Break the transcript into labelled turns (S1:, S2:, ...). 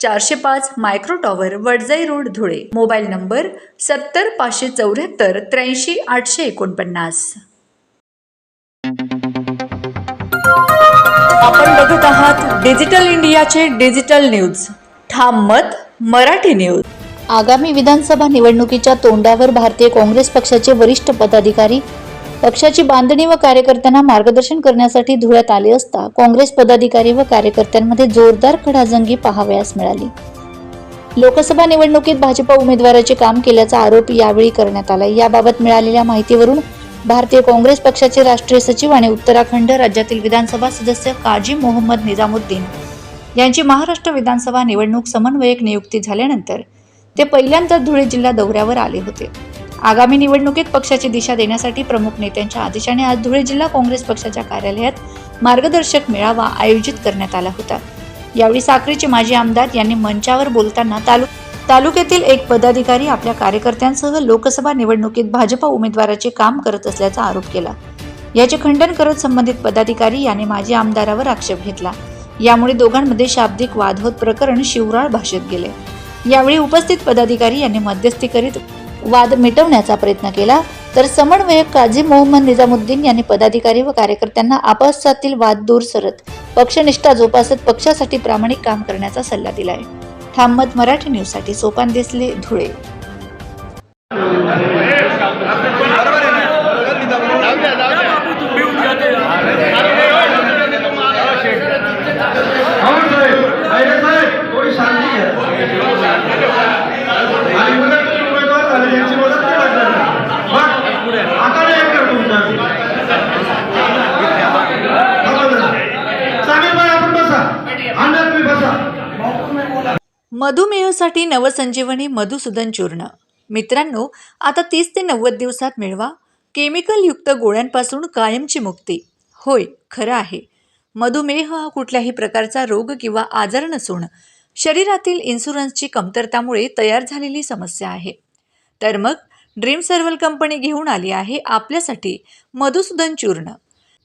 S1: चारशे पाच micro tower Wadjai road Dhule. Mobile number सत्तर पाचशे चौऱ्याहत्तर त्र्याऐंशी आठशे एकोणपन्नास. आपण बघत आहात डिजिटल इंडियाचे डिजिटल न्यूज. ठाम मत मराठी न्यूज.
S2: आगामी विधानसभा निवडणुकीच्या तोंडावर भारतीय काँग्रेस पक्षाचे वरिष्ठ पदाधिकारी पक्षाची बांधणी व कार्यकर्त्यांना मार्गदर्शन करण्यासाठी धुळ्यात आले असता काँग्रेस पदाधिकारी व कार्यकर्त्यांमध्ये जोरदार खडाजंगी पाहावयास मिळाली. लोकसभा निवडणुकीत भाजपा उमेदवाराचे काम केल्याचा आरोप यावेळी करण्यात आला याबाबत मिळालेल्या माहितीवरून भारतीय काँग्रेस पक्षाचे राष्ट्रीय सचिव आणि उत्तराखंड राज्यातील विधानसभा सदस्य काजी मोहम्मद निजामुद्दीन यांची महाराष्ट्र विधानसभा निवडणूक समन्वयक नियुक्ती झाल्यानंतर ते पहिल्यांदा धुळे जिल्हा दौऱ्यावर आले होते. आगामी निवडणुकीत पक्षाची दिशा देण्यासाठी प्रमुख नेत्यांच्या आदेशाने आज धुळे जिल्हा काँग्रेस पक्षाच्या कार्यालयात मार्गदर्शक मेळावा आयोजित करण्यात आला होता. यावेळी साखरेचे माजी आमदार यांनी मंचावर बोलताना तालु तालुक्यातील एक पदाधिकारी आपल्या कार्यकर्त्यांसह लोकसभा निवडणुकीत भाजपा उमेदवाराचे काम करत असल्याचा आरोप केला. याचे खंडन करत संबंधित पदाधिकारी याने माजी आमदारावर आक्षेप घेतला. यामुळे दोघांमध्ये शाब्दिक वाद होत प्रकरण शिवराळ भाषेत गेले. यावेळी उपस्थित पदाधिकारी यांनी मध्यस्थी करीत वाद मिटवण्याचा प्रयत्न केला तर समन्वयक काझी मोहम्मद निजामुद्दीन यांनी पदाधिकारी व कार्यकर्त्यांना आपसातील वाद दूर सरत पक्षनिष्ठा जोपासत पक्षासाठी प्रामाणिक काम करण्याचा सल्ला दिलाय. ठाममत मराठी न्यूजसाठी सोपान देसले धुळे.
S1: मधुमेहासाठी नवसंजीवनी मधुसूदन चूर्ण. मित्रांनो आता तीस ते नव्वद दिवसात मिळवा. केमिकलयुक्त गोळ्यांपासून कायमची मुक्ती. होय खरं आहे. मधुमेह हा कुठल्याही प्रकारचा रोग किंवा आजार नसून शरीरातील इन्शुरन्सची कमतरतामुळे तयार झालेली समस्या आहे. तर मग ड्रीम सर्वल कंपनी घेऊन आली आहे आपल्यासाठी मधुसूदन चूर्ण.